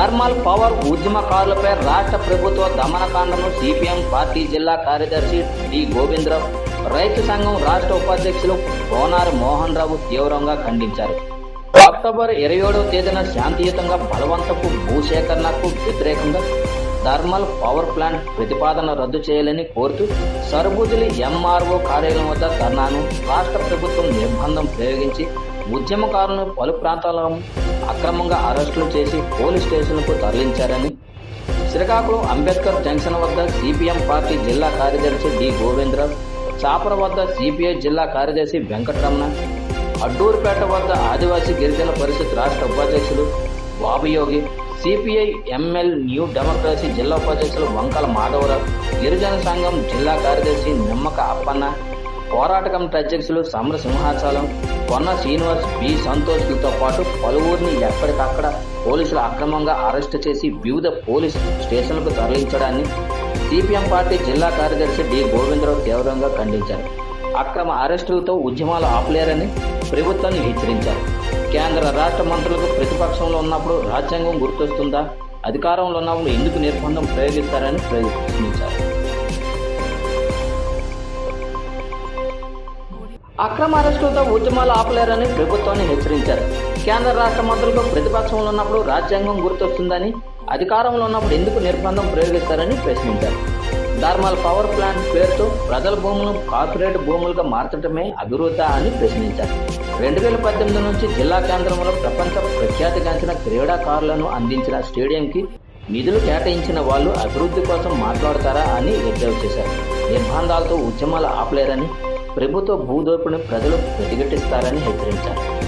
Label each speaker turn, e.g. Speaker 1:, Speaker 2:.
Speaker 1: Thermal power ఉద్యమకారులపై రాష్ట్ర ప్రభుత్వ దమనకాండను CPM party జిల్లా కార్యదర్శి డి గోవిందరావు రైతు సంఘం రాష్ట్ర ఉపాధ్యక్షులు కోనారు మోహన్ రావు తీవ్రంగా ఖండించారు. అక్టోబర్ ఇరవై ఏడవ తేదీన శాంతియుతంగా బలవంతపు భూసేకరణకు వ్యతిరేకంగా థర్మల్ పవర్ ప్లాంట్ ప్రతిపాదన రద్దు చేయాలని కోరుతూ సరుబుదిలి ఎంఆర్ఓ కార్యాలయం వద్ద ధర్నాను రాష్ట్ర ప్రభుత్వం నిర్బంధం ప్రయోగించి ఉద్యమకారులను పలు ప్రాంతాల్లో అక్రమంగా అరెస్టులు చేసి పోలీస్ స్టేషన్లకు తరలించారని శ్రీకాకుళం అంబేద్కర్ జంక్షన్ వద్ద సిపిఎం పార్టీ జిల్లా కార్యదర్శి డి గోవిందరావు చాపర వద్ద సిపిఐ జిల్లా కార్యదర్శి వెంకటరమణ అడ్డూరుపేట వద్ద ఆదివాసీ గిరిజన పరిషత్ రాష్ట్ర ఉపాధ్యక్షులు Babuyogi CPI ML New Democracy జిల్లా ఉపాధ్యక్షులు వంకల మాధవరావు గిరిజన సంఘం జిల్లా కార్యదర్శి నిమ్మక అప్పన్న పోరాటకం కమిటీ సమర సింహాచలం కొన్న శ్రీనివాస్ బి. సంతోష్లతో పాటు పలువురిని ఎక్కడికక్కడ పోలీసులు అక్రమంగా అరెస్టు చేసి వివిధ పోలీస్ స్టేషన్లకు తరలించడాన్ని సిపిఎం పార్టీ జిల్లా కార్యదర్శి డి. గోవిందరావు తీవ్రంగా ఖండించారు. అక్రమ అరెస్టులతో ఉద్యమాలు ఆపలేరని ప్రభుత్వాన్ని హెచ్చరించారు. కేంద్ర రాష్ట్ర మంత్రులకు ప్రతిపక్షంలో ఉన్నప్పుడు రాజ్యాంగం గుర్తొస్తుందా? అధికారంలో ఉన్నప్పుడు ఎందుకు నిర్బంధం ప్రయోగిస్తారని ప్రశ్నించారు. అక్రమ అరెస్టులతో ఉద్యమాలు ఆపలేరని ప్రభుత్వాన్ని హెచ్చరించారు. కేంద్ర రాష్ట్ర మంత్రులకు ప్రతిపక్షంలో ఉన్నప్పుడు రాజ్యాంగం గుర్తొస్తుందని అధికారంలో ఉన్నప్పుడు ఎందుకు నిర్బంధం ప్రయోగిస్తారని ప్రశ్నించారు. థర్మల్ పవర్ ప్లాంట్ పేరుతో ప్రజల భూములను కార్పొరేట్ భూములుగా మార్చడమే అభివృద్ధి అని ప్రశ్నించారు. రెండు వేల పద్దెనిమిది నుంచి జిల్లా కేంద్రంలో ప్రపంచ ప్రఖ్యాతిగాంచిన క్రీడాకారులను అందించిన స్టేడియంకి నిధులు కేటాయించిన వాళ్ళు అభివృద్ధి కోసం మాట్లాడతారా అని ఎద్దేవా చేశారు. నిర్బంధాలతో ఉద్యమాలు ఆపలేరని ప్రభుత్వ భూదోపిడిని ప్రజలు ప్రతిఘటిస్తారని హెచ్చరించారు.